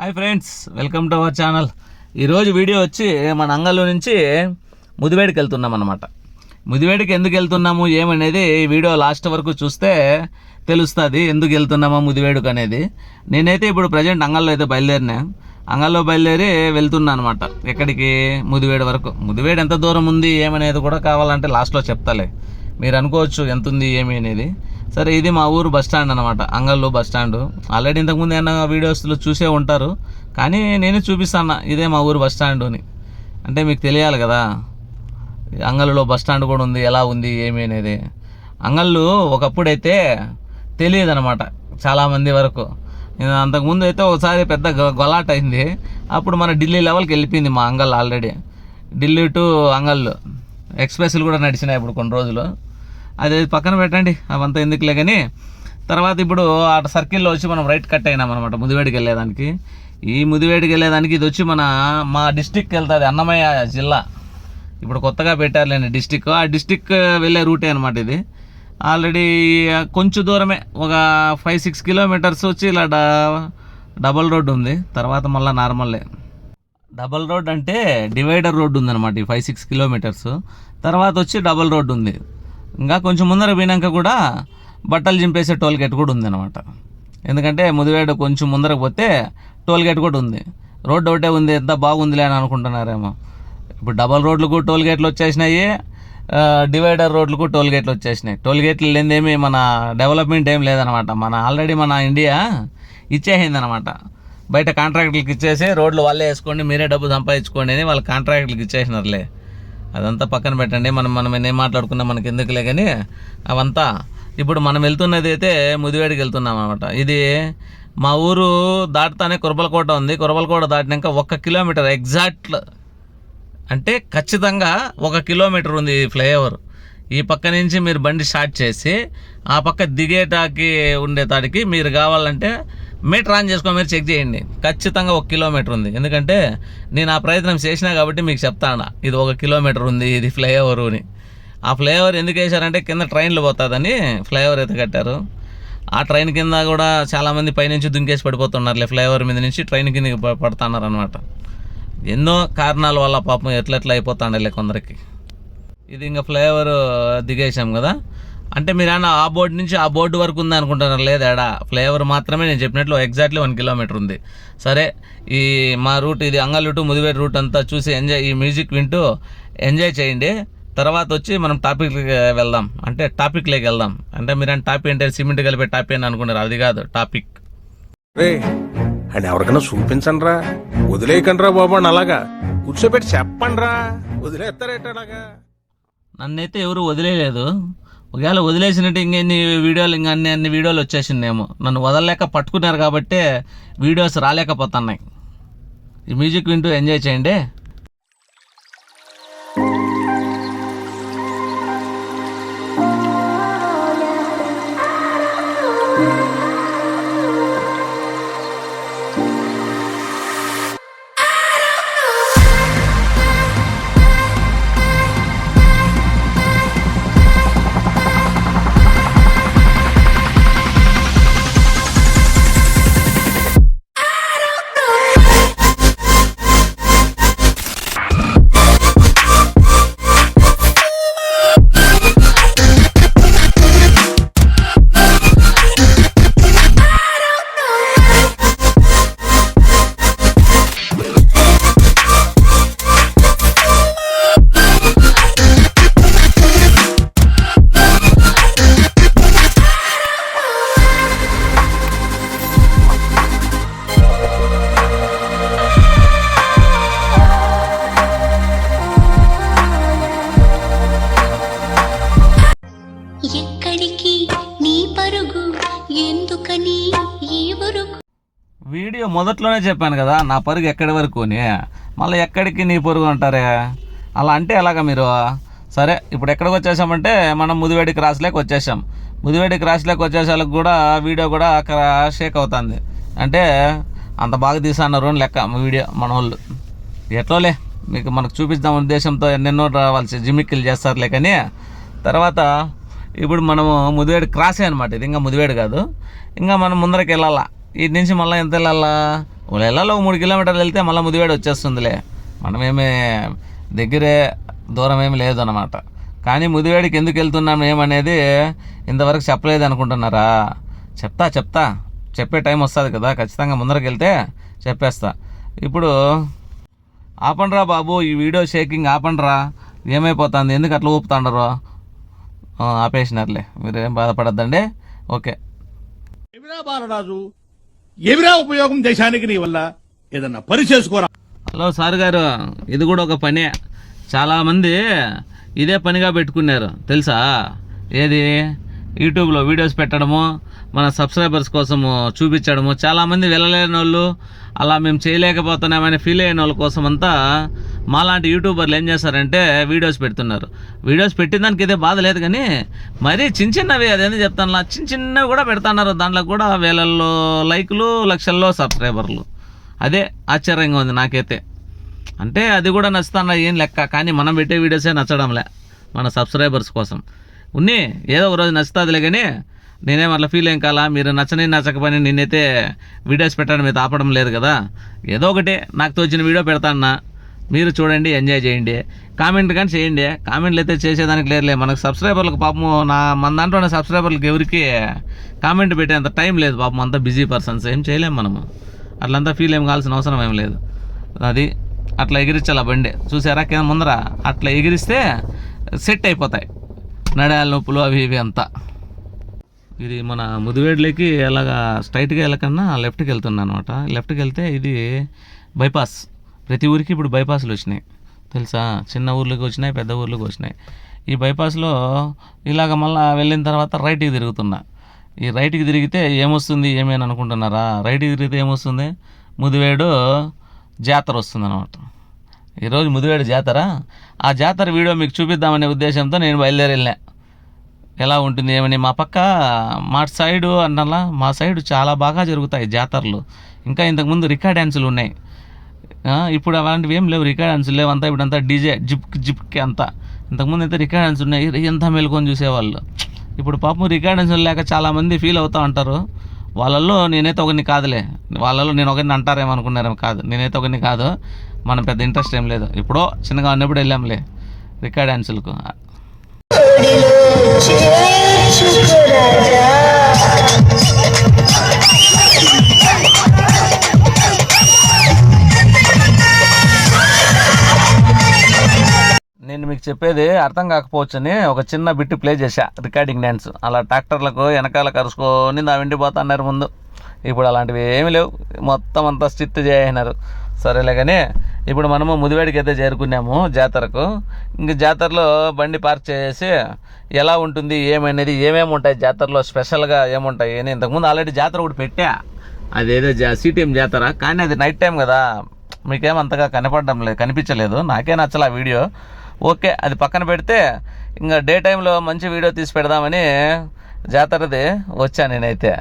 Hi friends welcome to our channel. ఈరోజు video వచ్చి మన అంగల్లో నుంచి ముదివేడికి వెళ్తున్నాం అనమాట ముదివేడికి ఎందుకు వెళ్తున్నాము ఏమనేది ఈ వీడియో లాస్ట్ వరకు చూస్తే తెలుస్తుంది ఎందుకు వెళ్తున్నామా ముదివేడుకు అనేది. నేనైతే ఇప్పుడు ప్రజెంట్ అంగల్లో అయితే బయలుదేరినా. అంగల్లో బయలుదేరి వెళ్తున్నా అనమాట ఎక్కడికి? ముదివేడు వరకు. ముదివేడు ఎంత దూరం ఉంది ఏమనేది కూడా కావాలంటే లాస్ట్లో చెప్తాలే. మీరు అనుకోవచ్చు ఎంత ఉంది ఏమి అనేది. సరే ఇది మా ఊరు బస్ స్టాండ్ అనమాట అంగళ్ళు బస్ స్టాండ్. ఆల్రెడీ ఇంతకుముందు ఏమన్నా వీడియోస్లో చూసే ఉంటారు కానీ నేను చూపిస్తాను ఇదే మా ఊరు బస్ స్టాండ్ అని. అంటే మీకు తెలియాలి కదా అంగల్లో బస్ స్టాండ్ కూడా ఉంది ఎలా ఉంది ఏమి అనేది. అంగళ్ళు ఒకప్పుడైతే తెలియదు అనమాట చాలామంది వరకు. నేను అంతకుముందు అయితే ఒకసారి పెద్ద గ- గొలాట అయింది అప్పుడు మన ఢిల్లీ లెవెల్కి వెళ్ళిపోయింది మా అంగల్ ఆల్రెడీ. ఢిల్లీ టు అంగళ్ళు. ఎక్స్ప్రెస్లు కూడా నడిచినాయి ఇప్పుడు కొన్ని రోజులు. అది పక్కన పెట్టండి అవంతా ఎందుకులే కానీ తర్వాత ఇప్పుడు ఆ సర్కిల్లో వచ్చి మనం రైట్ కట్ అయినాం అనమాట ముదివేడికి వెళ్ళేదానికి. ఈ ముదివేడికి వెళ్ళేదానికి ఇది వచ్చి మన మా డిస్టిక్కి వెళ్తుంది అన్నమయ్య జిల్లా. ఇప్పుడు కొత్తగా పెట్టారులేండి డిస్టిక్ ఆ డిస్టిక్ వెళ్ళే రూటే అనమాట ఇది. ఆల్రెడీ కొంచెం దూరమే ఒక ఫైవ్ సిక్స్ కిలోమీటర్స్ వచ్చి ఇలా డబల్ రోడ్ ఉంది. తర్వాత మళ్ళీ నార్మల్లే డబల్ రోడ్ అంటే డివైడర్ రోడ్ ఉందన్నమాట ఈ ఫైవ్ సిక్స్ కిలోమీటర్స్ తర్వాత వచ్చి డబల్ రోడ్ ఉంది. ఇంకా కొంచెం ముందర పోయినాక కూడా బట్టలు చింపేసే టోల్ గేట్ కూడా ఉందన్నమాట. ఎందుకంటే ముదివేడు కొంచెం ముందరకు పోతే టోల్ గేట్ కూడా ఉంది. రోడ్డు ఒకటే ఉంది ఎంత బాగుందిలే అని అనుకుంటున్నారేమో. ఇప్పుడు డబల్ రోడ్లకు టోల్ గేట్లు వచ్చేసినాయి డివైడర్ రోడ్లకు టోల్ గేట్లు వచ్చేసినాయి. టోల్ గేట్లు మన డెవలప్మెంట్ ఏం లేదనమాట మన ఆల్రెడీ మన ఇండియా ఇచ్చేసింది అనమాట బయట కాంట్రాక్టులకు ఇచ్చేసి రోడ్లు వాళ్ళే వేసుకోండి మీరే డబ్బు సంపాదించుకోండి అని వాళ్ళ కాంట్రాక్టులకు ఇచ్చేసినారులే. అదంతా పక్కన పెట్టండి. మనం మనం ఏం మాట్లాడుకున్నా మనకి ఎందుకులే కానీ అవంతా ఇప్పుడు మనం వెళ్తున్నది అయితే ముదివేడికి వెళ్తున్నాం అనమాట ఇది మా ఊరు దాటుతానే కురబలకోట ఉంది. కురబలకోట దాటినాక ఒక కిలోమీటర్ ఎగ్జాక్ట్ అంటే ఖచ్చితంగా ఒక కిలోమీటర్ ఉంది ఈ ఫ్లైఓవర్. ఈ పక్క నుంచి మీరు బండి స్టార్ట్ చేసి ఆ పక్క దిగేటాకి ఉండేతాడికి మీరు కావాలంటే మీటర్ ఆన్ చేసుకొని మీరు చెక్ చేయండి. ఖచ్చితంగా ఒక కిలోమీటర్ ఉంది. ఎందుకంటే నేను ఆ ప్రయత్నం చేసినా కాబట్టి మీకు చెప్తాను ఇది ఒక కిలోమీటర్ ఉంది ఇది ఫ్లైఓవర్ అని. ఆ ఫ్లైఓవర్ ఎందుకు వేశారంటే కింద ట్రైన్లు పోతుందని ఫ్లైఓవర్ అయితే కట్టారు. ఆ ట్రైన్ కింద కూడా చాలామంది పైనుంచి దుంకేసి పడిపోతున్నారు ఫ్లైఓవర్ మీద నుంచి ట్రైన్ కిందకి ప- పడుతున్నారు అనమాట ఎన్నో కారణాల వల్ల పాపం ఎట్లెట్లా అయిపోతాండలే కొందరికి. ఇది ఇంకా ఫ్లైఓవర్ దిగేసాం కదా. అంటే మీరు ఏమన్నా ఆ బోర్డు నుంచి ఆ బోర్డు వరకు ఉంది అనుకుంటున్నారు లేదాడా ఫ్లైఓవర్ మాత్రమే నేను చెప్పినట్లు ఎగ్జాక్ట్లీ వన్ కిలోమీటర్ ఉంది. సరే ఈ మా రూట్ ఇది అంగల్ టు ముదివేడు రూట్ అంతా చూసి ఎంజాయ్ ఈ మ్యూజిక్ వింటూ ఎంజాయ్ చేయండి. తర్వాత వచ్చి మనం టాపిక్కి వెళ్దాం. అంటే టాపిక్లోకి వెళ్దాం. అంటే మీరు టాపిక్ అంటే సిమెంట్ కలిపే టాపిక్ అని అనుకున్నారు? అది కాదు టాపిక్ రే అండ్ ఎవరికైనా చూపించండి రా వదిలేయకండి రా బాబు అని అలాగా. కూర్చోబెట్టి చెప్పండి రా వదిలేస్తారేట అలాగా? నన్నైతే ఎవరు వదిలేయలేదు. ఒకవేళ వదిలేసినట్టు ఇంకెన్ని వీడియోలు ఇంకా అన్ని అన్ని వీడియోలు వచ్చేసిందేమో నన్ను వదలలేక పట్టుకున్నారు కాబట్టి వీడియోస్ రాలేకపోతున్నాయి. ఈ మ్యూజిక్ వింటూ ఎంజాయ్ చేయండి. వీడియో మొదట్లోనే చెప్పాను కదా నా పరుగు ఎక్కడి వరకు మళ్ళీ ఎక్కడికి నీ పరుగు అంటారే? అలా అంటే ఎలాగ మీరు? సరే ఇప్పుడు ఎక్కడికి వచ్చేసామంటే మనం ముదివేడి క్రాస్లోకి వచ్చేసాం. ముదివేడి క్రాస్లోకి వచ్చేసాలకు కూడా వీడియో కూడా అక్కడ షేక్ అవుతుంది. అంటే అంత బాగా తీసన్నారు అని లెక్క వీడియో మన వాళ్ళు. ఎట్లోలే మీకు మనకు చూపిద్దాం ఉద్దేశంతో ఎన్నెన్నో రావాల్సి జిమ్మిక్కిలు చేస్తారులే కానీ తర్వాత ఇప్పుడు మనము ముదివేడు క్రాసే అనమాట ఇది ఇంకా ముదివేడు కాదు. ఇంకా మనం ముందరకి వెళ్ళాలా ఇటు నుంచి మళ్ళీ ఎంత వెళ్ళాలా? వెళ్ళాలో ఒక మూడు కిలోమీటర్లు వెళ్తే మళ్ళీ ముదివేడు వచ్చేస్తుందిలే. మనమేమి దగ్గరే దూరం ఏమి లేదన్నమాట. కానీ ముదివేడికి ఎందుకు వెళ్తున్నాం ఏమనేది ఇంతవరకు చెప్పలేదు అనుకుంటున్నారా? చెప్తా చెప్తా. చెప్పే టైం వస్తుంది కదా ఖచ్చితంగా ముందరకు వెళ్తే చెప్పేస్తా. ఇప్పుడు ఆపండ్రా బాబు ఈ వీడియో షేకింగ్ ఆపండ్రా. ఏమైపోతుంది? ఎందుకు అట్లా ఊపుతాండరు? ఆపేసినారులే. మీరేం బాధపడద్దండి. ఓకే. బాలరాజు? ఏమిరా ఉపయోగం దేశానికి నీ వల్ల? ఏదన్నా పని చేసుకోరా. హలో సార్ గారు ఇది కూడా ఒక పనే. చాలామంది ఇదే పనిగా పెట్టుకున్నారు. తెలుసా? ఏది? యూట్యూబ్లో వీడియోస్ పెట్టడము మన సబ్స్క్రైబర్స్ కోసము చూపించడము. చాలామంది వెళ్ళలేని వాళ్ళు అలా మేము చేయలేకపోతున్నామని ఫీల్ అయిన వాళ్ళ కోసం అంతా మాలాంటి యూట్యూబర్లు ఏం చేస్తారంటే వీడియోస్ పెడుతున్నారు. వీడియోస్ పెట్టిన దానికి ఇదే బాధ లేదు కానీ మరీ చిన్న చిన్నవి అదేంది చెప్తాను చిన్న చిన్నవి కూడా పెడుతున్నారు. దాంట్లో కూడా వేలల్లో లైకులు లక్షల్లో సబ్స్క్రైబర్లు. అదే ఆశ్చర్యంగా ఉంది నాకైతే. అంటే అది కూడా నచ్చుతాను ఏం లెక్క? కానీ మనం పెట్టే వీడియోసే నచ్చడంలే మన సబ్స్క్రైబర్స్ కోసం. ఉన్ని ఏదో ఒక రోజు నచ్చుతుందిలే కానీ నేనేం అట్లా ఫీల్ ఏం కాలా? మీరు నచ్చని నచ్చకపోయినా నేనైతే వీడియోస్ పెట్టడం మీద ఆపడం లేదు కదా? ఏదో ఒకటి నాకు తోచిన వీడియో పెడతాన్నా. మీరు చూడండి ఎంజాయ్ చేయండి. కామెంట్ కానీ చేయండి. కామెంట్లు అయితే చేసేదానికి లేదులే మనకు సబ్స్క్రైబర్లకు పాపము నా మన దాంట్లో ఉన్న సబ్స్క్రైబర్లకు ఎవరికి కామెంట్ పెట్టేంత టైం లేదు పాపం. అంతా బిజీ పర్సన్స్ ఏం చేయలేము మనము. అట్లంతా ఫీల్ ఏం కావాల్సిన అవసరం ఏం లేదు. అది అట్లా ఎగిరించాలి బండి. చూసారా? కింద ముందర అట్లా ఎగిరిస్తే సెట్ అయిపోతాయి. నడాల నొప్పులు అవి ఇవి అంతా. ఇది మన ముదివేడ్లకి ఎలాగా స్ట్రైట్గా వెళ్ళకన్నా లెఫ్ట్కి వెళ్తున్నాను అనమాట లెఫ్ట్కి వెళ్తే ఇది బైపాస్ ప్రతి ఊరికి ఇప్పుడు బైపాస్లు వచ్చినాయి. తెలుసా? చిన్న ఊర్లోకి వచ్చినాయి పెద్ద ఊర్లోకి వచ్చినాయి. ఈ బైపాస్లో ఇలాగ మళ్ళీ వెళ్ళిన తర్వాత రైట్కి తిరుగుతున్నా. ఈ రైట్కి తిరిగితే ఏమొస్తుంది? ఏమేమి అనుకుంటున్నారా? రైట్కి తిరిగితే ఏమొస్తుంది? ముదివేడు జాతర వస్తుంది అనమాట ఈరోజు ముదివేడు జాతర. ఆ జాతర వీడియో మీకు చూపిద్దామనే ఉద్దేశంతో నేను బయలుదేరి వెళ్ళాను ఎలా ఉంటుంది ఏమని మా పక్క మా సైడు అన్నలా మా సైడు చాలా బాగా జరుగుతాయి జాతరలు. ఇంకా ఇంతకుముందు రికార్డ్ డ్యాన్సులు ఉన్నాయి. ఇప్పుడు అలాంటివి ఏం లేవు. రికార్డ్ డ్యాన్సులు లేవు. అంతా ఇప్పుడు అంతా డీజే జిప్ జిప్కి అంతా. ఇంతకుముందు అయితే రికార్డ్ డ్యాన్స్ ఉన్నాయి. ఎంత మేలుకొని చూసేవాళ్ళు. ఇప్పుడు పాపం రికార్డ్ డ్యాన్సులు లేక చాలామంది ఫీల్ అవుతూ ఉంటారు. వాళ్ళల్లో నేనైతే ఒకరిని కాదులే. వాళ్ళలో నేను ఒకరిని అంటారేమో అనుకున్నారేమో కాదు. నేనైతే ఒకరిని కాదు. మనం పెద్ద ఇంట్రెస్ట్ ఏం లేదు. ఇప్పుడో చిన్నగా ఉన్నప్పుడు వెళ్ళాంలే రికార్డ్ డ్యాన్సులకు. నేను మీకు చెప్పేది అర్థం కాకపోవచ్చని ఒక చిన్న బిట్టు ప్లే చేశా రికార్డింగ్ డ్యాన్స్ అలా ట్రాక్టర్లకు వెనకాల కరుసుకొని నా వెండిపోతున్నారు ముందు. ఇప్పుడు అలాంటివి ఏమీ లేవు. మొత్తం అంతా స్టిత్ చేయన్నారు సరేలే కానీ ఇప్పుడు మనము ముదివేడికి అయితే చేరుకున్నాము జాతరకు. ఇంక జాతరలో బండి పార్క్ చేసి ఎలా ఉంటుంది ఏమనేది ఏమేమి ఉంటాయి జాతరలో స్పెషల్గా ఏముంటాయి అని ఇంతకుముందు ఆల్రెడీ జాతర ఒకటి పెట్టా. అదేదో జా సిటీఎం జాతర. కానీ అది నైట్ టైం కదా. మీకేం అంతగా కనపడడం లేదు కనిపించలేదు. నాకే నచ్చలే ఆ వీడియో. ఓకే అది పక్కన పెడితే ఇంకా డే టైంలో మంచి వీడియో తీసి పెడదామని జాతరది వచ్చా నేనైతే.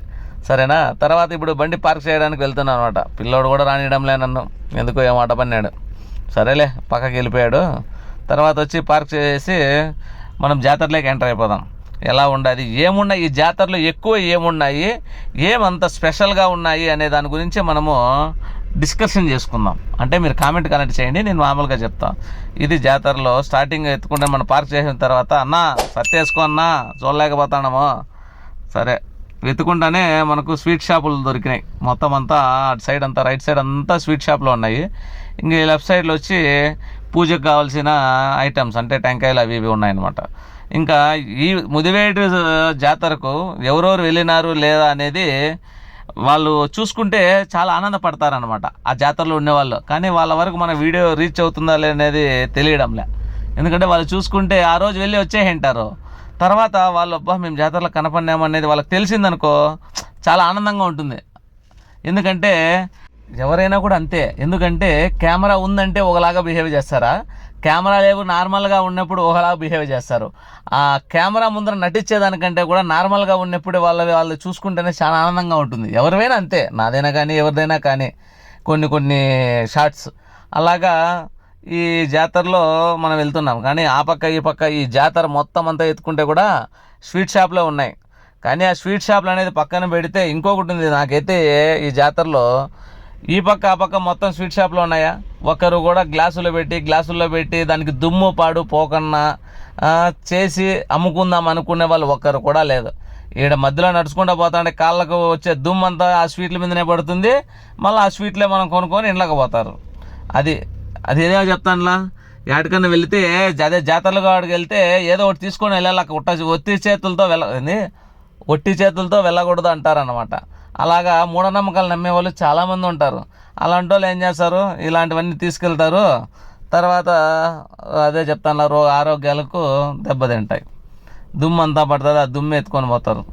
సరేనా? తర్వాత ఇప్పుడు బండి పార్క్ చేయడానికి వెళ్తున్నాను అనమాట. పిల్లోడు కూడా రానియడంలే నన్ను. ఎందుకో ఏం ఆట పన్నాడు. సరేలే పక్కకి వెళ్ళిపోయాడు. తర్వాత వచ్చి పార్క్ చేసి మనం జాతరలోకి ఎంటర్ అయిపోదాం. ఎలా ఉండాలి ఏమున్నాయి ఈ జాతరలో ఎక్కువ ఏమున్నాయి ఏమంత స్పెషల్గా ఉన్నాయి అనే దాని గురించి మనము డిస్కషన్ చేసుకుందాం. అంటే మీరు కామెంట్ కనెక్ట్ చేయండి నేను మామూలుగా చెప్తాను ఇది జాతరలో స్టార్టింగ్ ఎత్తుకుంటే మనం పార్క్ చేసిన తర్వాత అన్నా సత్తేసుకో అన్నా చూడలేకపోతాడము సరే. వెతుకుండానే మనకు స్వీట్ షాపులు దొరికినాయి. మొత్తం అంతా అటు సైడ్ అంతా రైట్ సైడ్ అంతా స్వీట్ షాపులు ఉన్నాయి. ఇంక ఈ లెఫ్ట్ సైడ్లో వచ్చి పూజకు కావాల్సిన ఐటమ్స్ అంటే టెంకాయలు అవి ఇవి ఉన్నాయన్నమాట. ఇంకా ఈ ముదివేటి జాతరకు ఎవరెవరు వెళ్ళినారు లేదా అనేది వాళ్ళు చూసుకుంటే చాలా ఆనందపడతారనమాట ఆ జాతరలో ఉండేవాళ్ళు. కానీ వాళ్ళ వరకు మన వీడియో రీచ్ అవుతుందా లేదనేది తెలియడంలే. ఎందుకంటే వాళ్ళు చూసుకుంటే ఆ రోజు వెళ్ళి వచ్చేసింటారు తర్వాత వాళ్ళు అబ్బా మేము జాతరలో కనపడినాము అనేది వాళ్ళకి తెలిసిందనుకో చాలా ఆనందంగా ఉంటుంది. ఎందుకంటే ఎవరైనా కూడా అంతే. ఎందుకంటే కెమెరా ఉందంటే ఒకలాగా బిహేవ్ చేస్తారా? కెమెరా లేవు నార్మల్గా ఉన్నప్పుడు ఒకలాగా బిహేవ్ చేస్తారు. ఆ కెమెరా ముందర నటించేదానికంటే కూడా నార్మల్గా ఉన్నప్పుడు వాళ్ళ వాళ్ళు చూసుకుంటేనే చాలా ఆనందంగా ఉంటుంది. ఎవరివైనా అంతే. నాదైనా కానీ ఎవరిదైనా కానీ కొన్ని కొన్ని షార్ట్స్ అలాగా ఈ జాతరలో మనం వెళ్తున్నాం. కానీ ఆ పక్క ఈ పక్క ఈ జాతర మొత్తం అంతా ఎత్తుకుంటే కూడా స్వీట్ షాప్లో ఉన్నాయి. కానీ ఆ స్వీట్ షాప్లు అనేది పక్కన పెడితే ఇంకొకటి ఉంది. నాకైతే ఈ జాతరలో ఈ పక్క ఆ పక్క మొత్తం స్వీట్ షాప్లో ఉన్నాయా? ఒకరు కూడా గ్లాసులో పెట్టి గ్లాసుల్లో పెట్టి దానికి దుమ్ము పాడు పోకన్నా చేసి అమ్ముకుందాం అనుకునే వాళ్ళు ఒక్కరు కూడా లేదు. ఈడ మధ్యలో నడుచుకుంటూ పోతాంటే కాళ్ళకు వచ్చే దుమ్ము అంతా ఆ స్వీట్ల మీదనే పడుతుంది. మళ్ళీ ఆ స్వీట్లే మనం కొనుక్కొని ఇండ్లకు పోతారు. అది అది చెప్తానులా. ఎక్కడికన్నా వెళితే అదే జాతరలు కాడికి వెళ్తే ఏదో ఒకటి తీసుకొని వెళ్ళాలి. అక్కడ ఉట్ట ఒత్తి చేతులతో వెళ్ళ ఒట్టి చేతులతో వెళ్ళకూడదు అంటారనమాట అలాగా మూఢనమ్మకాలు నమ్మే వాళ్ళు చాలామంది ఉంటారు. అలాంటి వాళ్ళు ఏం చేస్తారు? ఇలాంటివన్నీ తీసుకెళ్తారు. తర్వాత అదే చెప్తాను రో ఆరోగ్యాలకు దెబ్బతింటాయి. దుమ్ము అంతా పడుతుంది ఆ దుమ్ము ఎత్తుకొని పోతారు.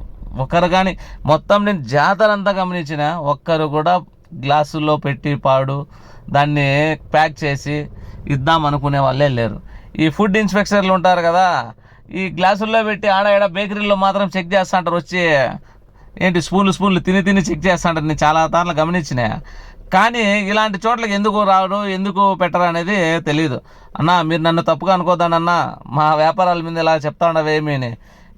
ఒకరు కానీ మొత్తం నేను జాతర అంతా గమనించిన ఒక్కరు కూడా గ్లాసుల్లో పెట్టి పాడు దాన్ని ప్యాక్ చేసి ఇద్దాం అనుకునే వాళ్ళే లేరు. ఈ ఫుడ్ ఇన్స్పెక్టర్లు ఉంటారు కదా ఈ గ్లాసుల్లో పెట్టి ఆడ ఆడ బేకరీలో మాత్రం చెక్ చేస్తా అంటారు వచ్చి ఏంటి స్పూన్లు స్పూన్లు తిని తిని చెక్ చేస్తా అంటారు నేను చాలా సార్లు గమనించిన. కానీ ఇలాంటి చోట్లకి ఎందుకు రావడం ఎందుకు పెట్టరు అనేది తెలియదు అన్న మీరు నన్ను తప్పుగా అనుకోద్దానన్నా మా వ్యాపారాల మీద ఇలా చెప్తా ఉండవేమీ అని.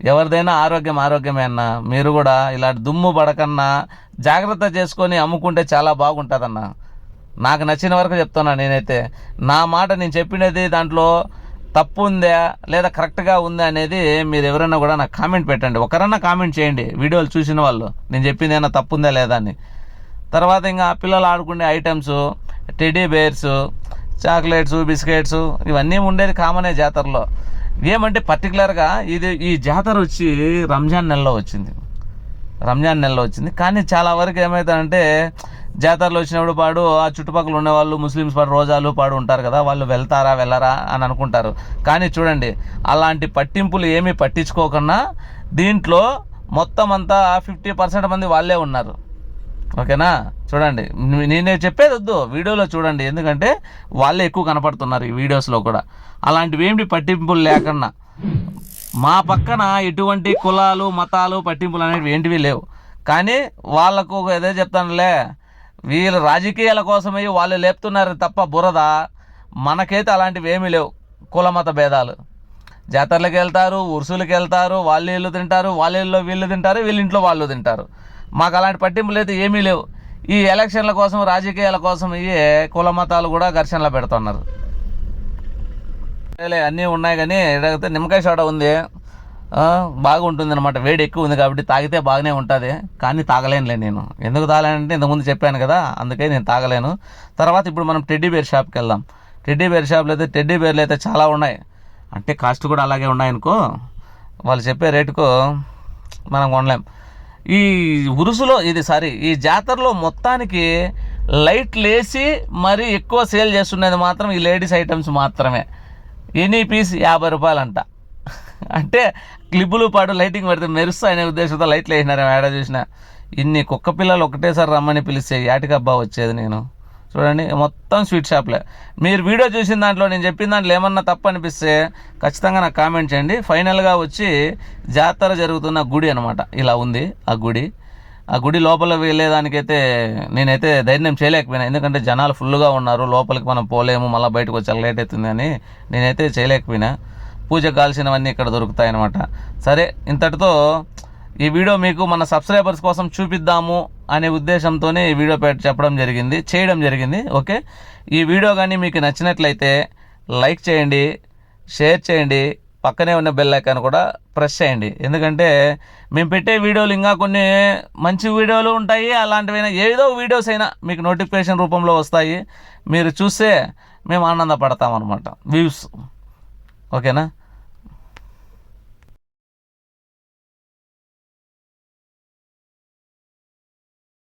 ఎవరిదైనా ఆరోగ్యం ఆరోగ్యమే అన్న మీరు కూడా ఇలాంటి దుమ్ము పడకన్నా జాగ్రత్త చేసుకొని అమ్ముకుంటే చాలా బాగుంటుందన్న. నాకు నచ్చిన వరకు చెప్తున్నా నేనైతే. నా మాట నేను చెప్పినది దాంట్లో తప్పు ఉందా లేదా కరెక్ట్గా ఉందా అనేది మీరు ఎవరైనా కూడా నాకు కామెంట్ పెట్టండి. ఒకరన్నా కామెంట్ చేయండి వీడియోలు చూసిన వాళ్ళు. నేను చెప్పింది ఏమైనా తప్పు ఉందా లేదా అని. తర్వాత ఇంకా పిల్లలు ఆడుకునే items teddy bears chocolates biscuits ఇవన్నీ ఉండేది కామనే జాతరలో. ఏమంటే పర్టికులర్గా ఇది ఈ జాతర వచ్చి రంజాన్ నెలలో వచ్చింది. రంజాన్ నెలలో వచ్చింది. కానీ చాలా వరకు ఏమవుతుందంటే జాతరలు వచ్చినప్పుడు పాడు ఆ చుట్టుపక్కల ఉన్నవాళ్ళు ముస్లిమ్స్ పాడు రోజాలు పాడు ఉంటారు కదా వాళ్ళు వెళ్తారా వెళ్ళరా అని అనుకుంటారు. కానీ చూడండి అలాంటి పట్టింపులు ఏమీ పట్టించుకోకుండా దీంట్లో మొత్తం అంతా ఫిఫ్టీ పర్సెంట్ మంది వాళ్ళే ఉన్నారు. ఓకేనా? చూడండి. నేనే చెప్పేది వద్దు. వీడియోలో చూడండి. ఎందుకంటే వాళ్ళే ఎక్కువ కనపడుతున్నారు ఈ వీడియోస్లో కూడా. అలాంటివి ఏమిటి పట్టింపులు లేకుండా మా పక్కన ఎటువంటి కులాలు మతాలు పట్టింపులు అనేవి ఏంటివి లేవు. కానీ వాళ్ళకు ఏదో చెప్తానులే. వీళ్ళు రాజకీయాల కోసమే వాళ్ళు లేపుతున్నారు తప్ప బురద. మనకైతే అలాంటివి ఏమీ లేవు. కుల మత భేదాలు. జాతరలకు వెళ్తారు ఉరుసులకు వెళ్తారు వాళ్ళు వీళ్ళు తింటారు వాళ్ళ ఇల్లు వీళ్ళు తింటారు వీళ్ళ ఇంట్లో వాళ్ళు తింటారు. మాకు అలాంటి పట్టింపులు అయితే ఏమీ లేవు. ఈ ఎలక్షన్ల కోసం రాజకీయాల కోసం ఈ కుల మతాలు కూడా ఘర్షణలు పెడుతున్నారు. అన్నీ ఉన్నాయి కానీ ఇడైతే నిమ్మకాయ సోడా ఉంది బాగుంటుంది అనమాట వేడి ఎక్కువ ఉంది కాబట్టి తాగితే బాగానే ఉంటుంది. కానీ తాగలేనులే నేను. ఎందుకు తాగలేనంటే ఇంతకుముందు చెప్పాను కదా అందుకే నేను తాగలేను. తర్వాత ఇప్పుడు మనం టెడ్డీ బేర్ షాప్కి వెళ్దాం. టెడ్డీ బేర్ షాప్లో అయితే టెడ్డీ బేర్లు అయితే చాలా ఉన్నాయి. అంటే కాస్ట్ కూడా అలాగే ఉన్నాయనుకో వాళ్ళు చెప్పే రేటుకు మనం కొనలేం. ఈ ఉరుసులో ఇది సారీ ఈ జాతరలో మొత్తానికి లైట్లు వేసి మరీ ఎక్కువ సేల్ చేస్తున్నది మాత్రం ఈ లేడీస్ ఐటమ్స్ మాత్రమే. ఎనీ పీస్ యాభై రూపాయలంట. అంటే క్లిప్పులు పాటు లైటింగ్ పెడితే మెరుస్తా అనే ఉద్దేశంతో లైట్లు వేసినారు ఏడా చూసిన. ఇన్ని కుక్క పిల్లలు ఒకటేసారి రమ్మని పిలిస్తే యాటికబ్బా వచ్చేది నేను. చూడండి మొత్తం స్వీట్ షాప్లే మీరు వీడియో చూసిన దాంట్లో నేను చెప్పిన దాంట్లో ఏమన్నా తప్పు అనిపిస్తే ఖచ్చితంగా నాకు కామెంట్ చేయండి. ఫైనల్గా వచ్చి జాతర జరుగుతున్న గుడి అనమాట ఇలా ఉంది ఆ గుడి. ఆ గుడి లోపల వెళ్ళేదానికైతే నేనైతే ధైర్యం చేయలేకపోయినా. ఎందుకంటే జనాలు ఫుల్గా ఉన్నారు. లోపలికి మనం పోలేము. మళ్ళీ బయటకు వచ్చాక లేట్ అవుతుంది అని నేనైతే చేయలేకపోయినా. పూజకు కావాల్సినవన్నీ ఇక్కడ దొరుకుతాయి అనమాట సరే ఇంతటితో ఈ వీడియో మీకు మన సబ్స్క్రైబర్స్ కోసం చూపిద్దాము అనే ఉద్దేశంతోనే ఈ వీడియో పెట్టి చెప్పడం జరిగింది చేయడం జరిగింది ఓకే? ఈ వీడియో కానీ మీకు నచ్చినట్లయితే లైక్ చేయండి షేర్ చేయండి పక్కనే ఉన్న బెల్ ఐకాన్ కూడా ప్రెస్ చేయండి. ఎందుకంటే మేము పెట్టే వీడియోలు ఇంకా కొన్ని మంచి వీడియోలు ఉంటాయి అలాంటివైనా ఏదో వీడియోస్ అయినా మీకు నోటిఫికేషన్ రూపంలో వస్తాయి. మీరు చూస్తే మేము ఆనందపడతాం అనమాట వ్యూస్. ఓకేనా?